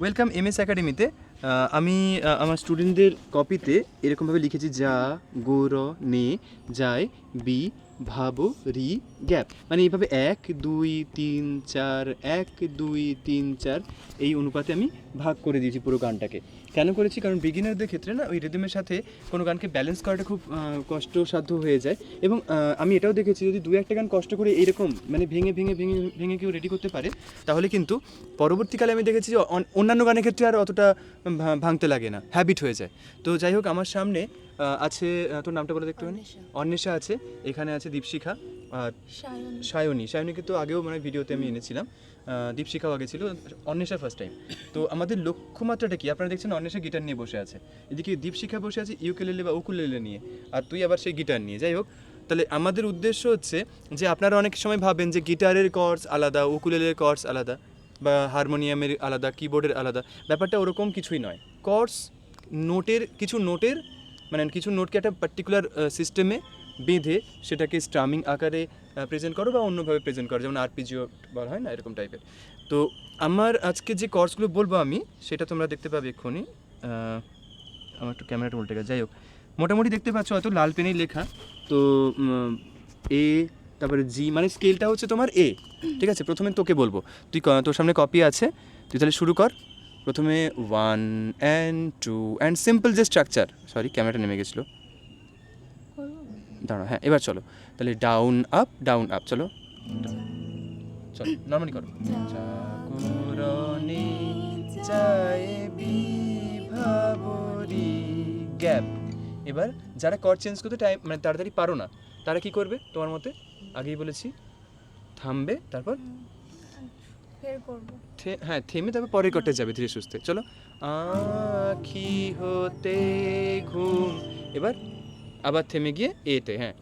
Welcome M S একাডেমিতে আমি আমার স্টুডেন্টদের কপিতে এরকমভাবে লিখেছি যা, গো, র, নে যায় বি, ভাব, রি, গ্যাপ। মানে এইভাবে এক, দুই, তিন, চার, এক, দুই, তিন, চার, এই অনুপাতে আমি ভাগ করে দিয়েছি পুরো গানটাকে। কেন করেছি? কারণ বিগিনারদের ক্ষেত্রে না ওই রিদমের সাথে কোনো গানকে ব্যালেন্স করাটা খুব কষ্টসাধ্য হয়ে যায়। এবং আমি এটাও দেখেছি যদি দু একটা গান কষ্ট করে এরকম মানে ভেঙে ভেঙে ভেঙে ভেঙে কেউ রেডি করতে পারে তাহলে কিন্তু পরবর্তীকালে আমি দেখেছি যে অন- অন্যান্য গানের ক্ষেত্রে আর অতটা ভাঙতে লাগে না হ্যাবিট হয়ে যায়। তো যাই হোক আমার সামনে আছে তোর নামটা বলে দেখতে পারি? অন্বেষা। আছে এখানে আছে দীপশিখা আর সায়ন। সায়নী। সায়নীকে তো আগেও মানে ভিডিওতে আমি এনেছিলাম। আগে ছিল অন্বেষা ফার্স্ট টাইম তো আমাদের লক্ষ্যমাত্রাটা কি? আপনারা দেখছেন অন্বেষা গিটার নিয়ে বসে আছে। এদিকে দীপশিখা বসে আছে ইউকেলেলে বা উকুলেলে নিয়ে, আর তুই আবার সেই গিটার নিয়ে। যাই হোক, তাহলে আমাদের উদ্দেশ্য হচ্ছে যে আপনারা অনেক সময় ভাবেন যে গিটারের কর্ডস আলাদা উকুলেলের কর্ডস আলাদা, বা হারমোনিয়ামের আলাদা কিবোর্ডের আলাদা। ব্যাপারটা ওরকম কিছুই নয়। কর্ডস নোটের কিছু নোটের মানে কিছু নোটকে একটা পার্টিকুলার সিস্টেমে বেঁধে সেটাকে স্ট্রামিং আকারে প্রেজেন্ট করো বা অন্যভাবে প্রেজেন্ট করো, যেমন আরপিজিও বলা হয় না, এরকম টাইপের তো আমার আজকে যে কোর্সগুলো বলব আমি, সেটা তোমরা দেখতে পাবে এক্ষুনি। আমার একটু ক্যামেরাটা উল্টে গেছে, যাই হোক। মোটামুটি দেখতে পাচ্ছ, হয়তো লাল পেনেই লেখা। তো এ তারপরে জি মানে স্কেলটা হচ্ছে তোমার এ ঠিক আছে? প্রথমে তোকে বলব। তুই তোর সামনে কপি আছে, তুই তাহলে শুরু কর। প্রথমে one and two and simple যে স্ট্রাকচার সরি ক্যামেরাটা নেমে গেছিল। দাঁড়াও হ্যাঁ এবার চলো। তাহলে ডাউন আপ ডাউন আপ চলো। চলো নর্মালি করো। জাগরণে যায় বিভাবরী গ্যাপ এবার যারা কর চেঞ্জ করতে টাইম মানে তাড়াতাড়ি পারো না তারা কি করবে? তোমার মতে? আগেই বলেছি। থামবে তারপর হ্যাঁ থেমে তারপর পরের কটে যাবে ধীরে সুস্থে। চলো। আখি হতে ঘুম। এবার আবার থেমে গিয়ে এতে হ্যাঁ।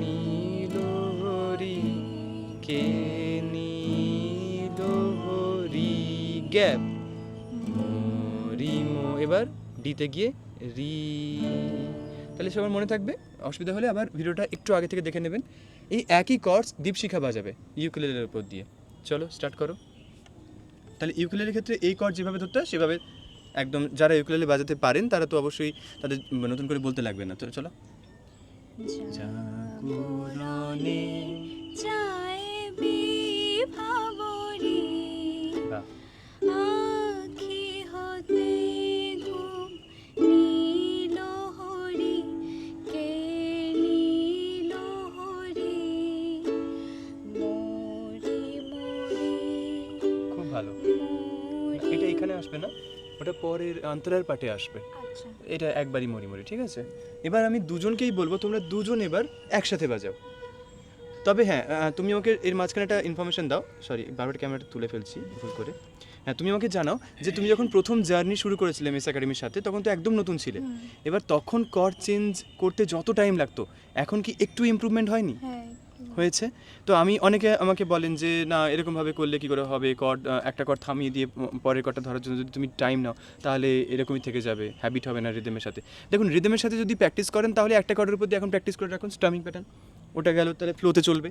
নীলহরি কে নীলহরি গ্যাপ। রি মো, এবার ডিতে গিয়ে রি। তাহলে সবার মনে থাকবে, অসুবিধা হলে আবার ভিডিওটা একটু আগে থেকে দেখে নেবেন। এই একই কর্স দীপশিখা বাজাবে ইউকুলেলের উপর দিয়ে। চলো স্টার্ট করো। তাহলে ইউকুলেলের ক্ষেত্রে এই কর্ড যেভাবে ধরতে হয়, সেভাবে একদম যারা ইউকুলেলে বাজাতে পারেন, তারা তো অবশ্যই তাদের নতুন করে বলতে লাগবে না। তো চলো। জাগরণে যায় বিভাবরী। আখি হতে ঘুম নীল হরি কে নীল হরি মরি মরি খুব ভালো এটা এখানে আসবে না? ওটা পরের অন্তরার পাটে আসবে। আচ্ছা। এটা একবারই মরি মরি ঠিক আছে? এবার আমি দুজনকেই বলব তোমরা দুজন এবার একসাথে বাজাও। তবে হ্যাঁ তুমি আমাকে এর মাঝখানে একটা ইনফরমেশন দাও। সরি বারবার ক্যামেরাটা তুলে ফেলছি ভুল করে। হ্যাঁ তুমি আমাকে জানাও যে তুমি যখন প্রথম জার্নি শুরু করেছিলে মেস একাডেমির সাথে তখন তো একদম নতুন ছিলে। এবার তখন কর চেঞ্জ করতে যত টাইম লাগতো এখন কি একটু ইমপ্রুভমেন্ট হয়নি? হ্যাঁ হয়েছে। তো আমি অনেকে আমাকে বলেন যে, না, এরকমভাবে করলে কি করে হবে? কর্ড একটা কর থামিয়ে দিয়ে পরের কর্ডটা ধরার জন্য যদি তুমি টাইম নাও, তাহলে এরকমই থেকে যাবে। হ্যাবিট হবে না রিদমের সাথে। দেখুন রিদমের সাথে যদি প্র্যাকটিস করেন, তাহলে একটা কর্ডের উপর দিয়ে এখন প্র্যাকটিস করে রাখুন স্টামিং প্যাটার্ন ওটা গেল, তাহলে ফ্লোতে চলবে।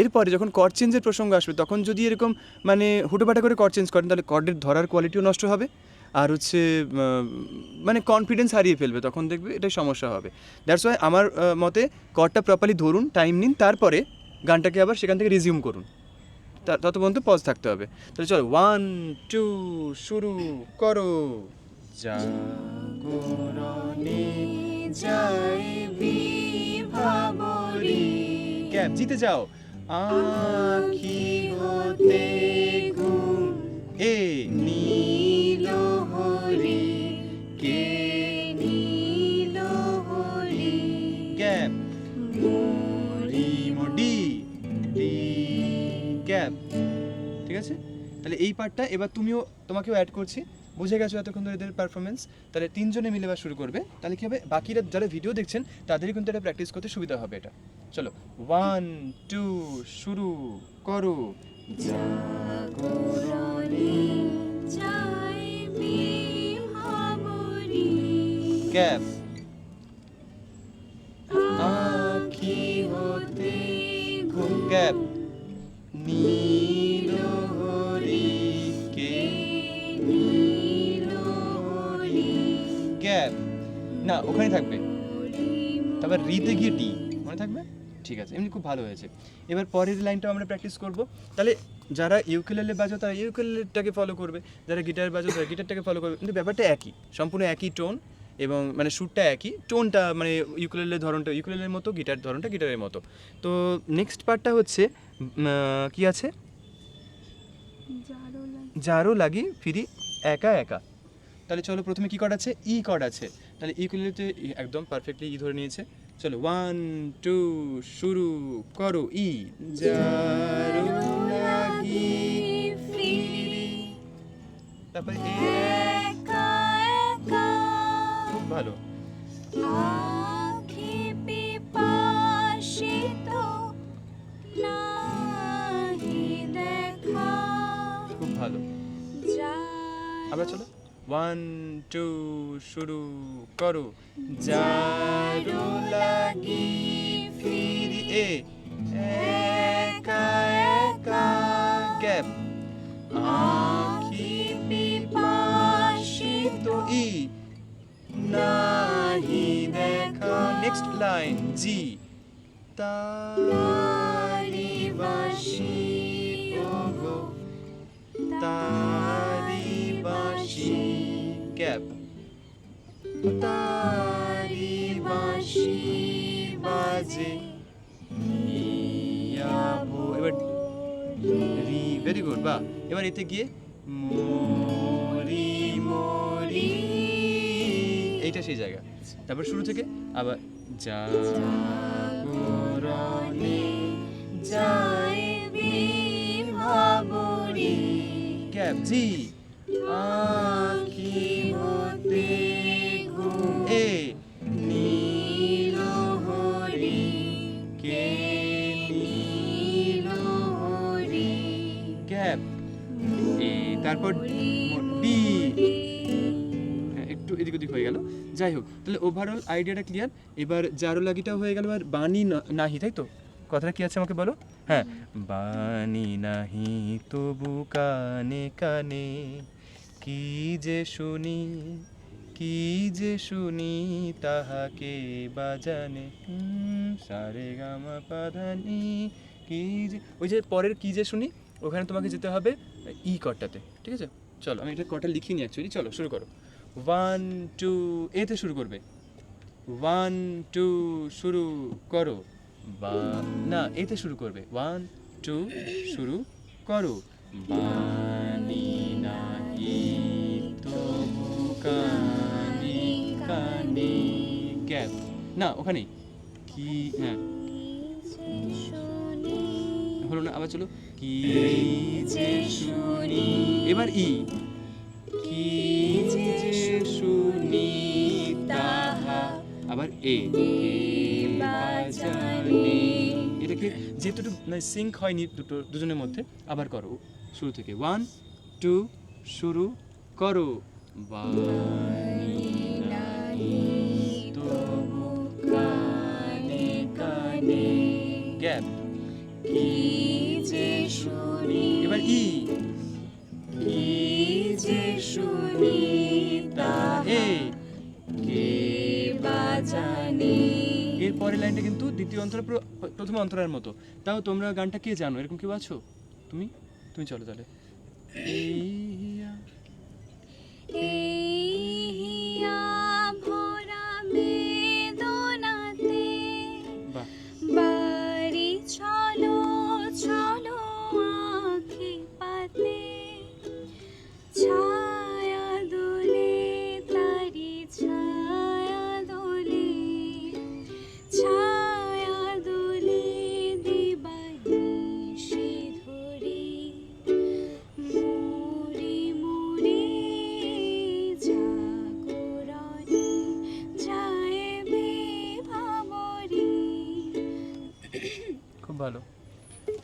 এরপরে যখন কর চেঞ্জের প্রসঙ্গ আসবে, তখন যদি এরকম মানে হুটোপাটা করে কর চেঞ্জ করেন, তাহলে কর্ডের ধরার কোয়ালিটিও নষ্ট হবে। আর হচ্ছে মানে কনফিডেন্স হারিয়ে ফেলবে। তখন দেখবে এটাই সমস্যা হবে। দ্যাটস ওয়াই আমার মতে কর্ডটা প্রপারলি ধরুন টাইম নিন, তারপরে গানটাকে আবার সেখান থেকে রিজিউম করুন। তা- তত পর্যন্ত পজ থাকতে হবে। তাহলে চলো ওয়ান টু শুরু করো। ক্যাপ জিতে যাও। আখি হতে ঘুম এ নীল হরি। পার্টটা এবার তুমিও তোমাকেও অ্যাড করছি। বুঝে গেছো এতক্ষণ ধরে এদের পারফরমেন্স তাহলে তিনজনে মিলে এবার শুরু করবে। তাহলে কি হবে? বাকিরা যারা ভিডিও দেখছেন তাদেরই কিন্তু এটা প্র্যাকটিস করতে সুবিধা হবে এটা। চলো ওয়ান টু শুরু করো। ক্যাপ না ওখানে থাকবে। তারপর রিতে গিয়ে ডি মনে থাকবে? ঠিক আছে এমনি খুব ভালো হয়েছে। এবার পরের লাইনটাও আমরা প্র্যাকটিস করব। তাহলে যারা ইউকেলেলে বাজো তারা ইউকেলেটাকে ফলো করবে। যারা গিটার বাজো তারা গিটারটাকে ফলো করবে। কিন্তু ব্যাপারটা একই সম্পূর্ণ একই টোন এবং মানে সুরটা একই। টোনটা মানে ইউকেলেলের ধরনটা ইউকেলেলের মতো গিটার ধরনটা গিটারের মতো। তো নেক্সট পার্টটা হচ্ছে কি আছে? যারও লাগি ফিরি একা একা। তাহলে চলো প্রথমে কি কর্ড আছে? ই কর্ড আছে। তাহলে ই ইকুয়ালিতে একদম পারফেক্টলি ই ধরে নিয়েছে। চলো ওয়ান টু শুরু করো। ই তারপরে খুব ভালো। ওয়ান টু শুরু করো। যারো লাগি ফিরি এ একা একা গ্যাপ আখি পিপাসিত ই। নাহি দেখা। নেক্সট লাইন জি তারি বাসি ওগো। এবার রি ভেরি গুড বাহ। এবার এতে গিয়ে মরি মরি, এইটা সেই জায়গা। তারপর শুরু থেকে আবার বিভাবরী। গ্যাপ জি। আখি ডি হ্যাঁ, একটু এদিক ওদিক হয়ে গেল। যাই হোক তাহলে ওভারঅল আইডিয়াটা ক্লিয়ার এবার জারো লাগিটাও হয়ে গেল আর বাণী নাহি তাই তো? কথাটা কি আছে আমাকে বলো? হ্যাঁ বাণী নাহি তবু কানে কানে কি যে শুনি কি যে শুনি তাহাকে বাজানে সারে গামা পাধানি কি যে ওই যে পরের কি যে শুনি? ওখানে তোমাকে যেতে হবে ই কটটাতে ঠিক আছে? চলো, আমি এটা কটা লিখিনি অ্যাকচুয়ালি চলো, শুরু করো। ওয়ান টু এতে শুরু করবে। ওয়ান টু শুরু করো। বা, না এতে শুরু করবে। ওয়ান টু শুরু করো। বানি নাহি তবু কানে কানে গ্যাপ না ওখানে কি হ্যাঁ। হলো না আবার চলো। কি যে শুনি। এবার ই। কি যে শুনি তাহা আবার এ। এটাকে যেহেতু মানে সিঙ্ক হয়নি দুটো দুজনের মধ্যে আবার করো। শুরু থেকে। ওয়ান টু শুরু করো। বাণী পরের লাইনটা কিন্তু দ্বিতীয় অন্তরে প্রথম অন্তরের মতো। তাও তোমরা গানটা কে জানো? এরকম কেউ আছো? তুমি? তুমি চলো তাহলে। এই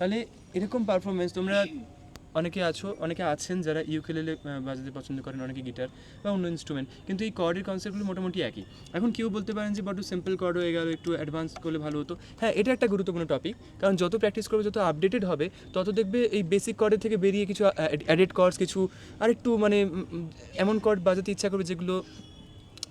তাহলে এরকম পারফরমেন্স তোমরা অনেকে আছো, অনেকে আছেন যারা ইউকেলেলে বাজাতে পছন্দ করেন, অনেকে গিটার বা অন্য ইনস্ট্রুমেন্ট কিন্তু এই কর্ডের কনসেপ্টগুলো মোটামুটি একই। এখন কেউ বলতে পারেন যে বড্ড সিম্পল কর্ড হয়ে গেল, একটু অ্যাডভান্স করলে ভালো হতো। হ্যাঁ এটা একটা গুরুত্বপূর্ণ টপিক কারণ যত প্র্যাকটিস করবে, যত আপডেটেড হবে, তত দেখবে এই বেসিক কর্ডের থেকে বেরিয়ে কিছু অ্যাডেড কর্ডস কিছু আর একটু মানে এমন কর্ড বাজাতে ইচ্ছা করবে যেগুলো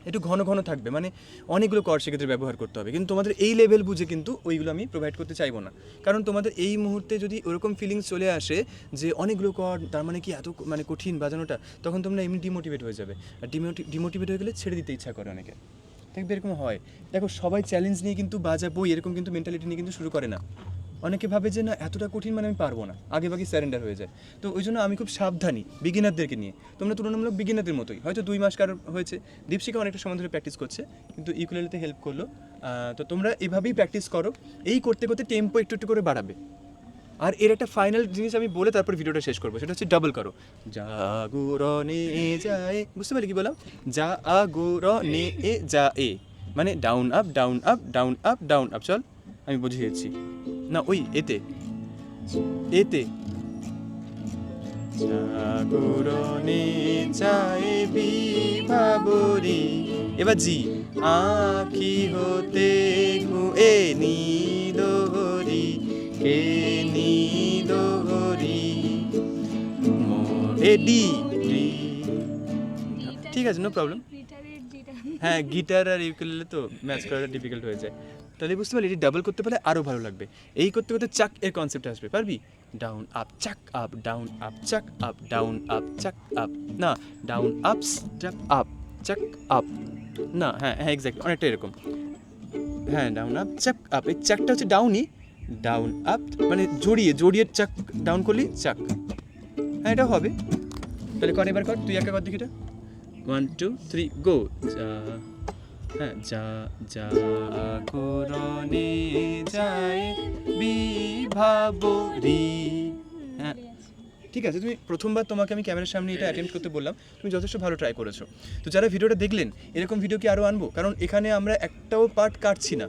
একটু ঘন ঘন থাকবে। মানে অনেকগুলো কর সেক্ষেত্রে ব্যবহার করতে হবে। কিন্তু তোমাদের এই লেভেল বুঝে কিন্তু ওইগুলো আমি প্রোভাইড করতে চাইব না। কারণ তোমাদের এই মুহূর্তে যদি ওরকম ফিলিংস চলে আসে যে অনেকগুলো কর তার মানে কি এত মানে কঠিন বাজানোটা, তখন তোমরা এমনি ডিমোটিভেট হয়ে যাবে। আর ডিমোটি ডিমোটিভেট হয়ে গেলে ছেড়ে দিতে ইচ্ছা করে অনেকে। দেখবে এরকম হয়। দেখো, সবাই চ্যালেঞ্জ নিয়ে কিন্তু বাজাবো এরকম কিন্তু মেন্টালিটি নিয়ে কিন্তু শুরু করে না। অনেকে ভাবে যে না, এতটা কঠিন মানে আমি পারব না। আগে বাকি স্যারেন্ডার হয়ে যায়। তো ওই জন্য আমি খুব সাবধানী বিগিনারদেরকে নিয়ে। তোমরা তুলনামূলক বিগিনারদের মতোই। হয়তো দুই মাস কারোর হয়েছে। দীপশিকা অনেকটা সময় ধরে প্র্যাকটিস করছে, কিন্তু ইকুয়ালিতে হেল্প করল। তো তোমরা এভাবেই প্র্যাকটিস করো। এই করতে করতে টেম্পো একটু একটু করে বাড়াবে। আর এর একটা ফাইনাল জিনিস আমি বলে তারপর ভিডিওটা শেষ করব। সেটা হচ্ছে ডাবল করো। জাগরণে যায়, বুঝতে পারলি কি বললাম? যা আ আগরণে এ যা এ মানে down up down up down up down up চল। আমি বুঝিয়ে দিচ্ছি না ওই এতে। এতে। জাগরণে বিভাবরি। এবার জি। আখি হতে এ নিদহরি। কে নিদহরি? এ ডি ডি ঠিক আছে নো প্রবলেম হ্যাঁ গিটার আর ইউকেলেলে তো ম্যাচ করাটা ডিফিকাল্ট হয়ে যায়। তাহলে বুঝতে পারলি এটি ডাবল করতে পারলে আরও ভালো লাগবে। এই করতে করতে চাক, এর কনসেপ্ট আসবে। পারবি? Down up chuck up down up chuck up down up chuck up না down up step up chuck up না হ্যাঁ হ্যাঁ এক্স্যাক্ট অনেকটা এরকম। হ্যাঁ ডাউন আপ চাক আপ এই চাকটা হচ্ছে ডাউনই ডাউন আপ মানে জড়িয়ে জড়িয়ে চাক ডাউন করলি, চাক। হ্যাঁ এটাও হবে। তাহলে কর এবার কর? তুই একা কর দেখি এটা। ওয়ান টু থ্রি গো যা হ্যাঁ যা যা। করণে যায় বিভাবরি। হ্যাঁ। ঠিক আছে তুমি প্রথমবার তোমাকে আমি ক্যামেরার সামনে এটা অ্যাটেম্প করতে বললাম। তুমি যথেষ্ট ভালো ট্রাই করেছ। তো যারা ভিডিওটা দেখলেন এরকম ভিডিও কি আরও আনব? কারণ এখানে আমরা একটাও পার্ট কাটছি না।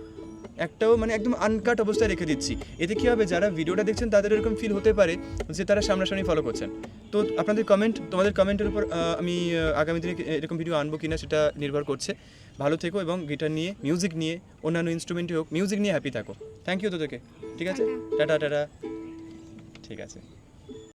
একটাও মানে একদম আনকাট অবস্থায় রেখে দিচ্ছি। এতে কী হবে? যারা ভিডিওটা দেখছেন তাদের এরকম ফিল হতে পারে যে তারা সামনাসামনি ফলো করছেন। তো আপনাদের কমেন্ট তোমাদের কমেন্টের উপর আমি আগামী দিনে এরকম ভিডিও আনব কিনা সেটা নির্ভর করছে। ভালো থেকো এবং গিটার নিয়ে মিউজিক নিয়ে অন্যান্য ইনস্ট্রুমেন্টই হোক মিউজিক নিয়ে হ্যাপি থাকো। থ্যাংক ইউ তোদেরকে। ঠিক আছে? Tata tata. ঠিক আছে।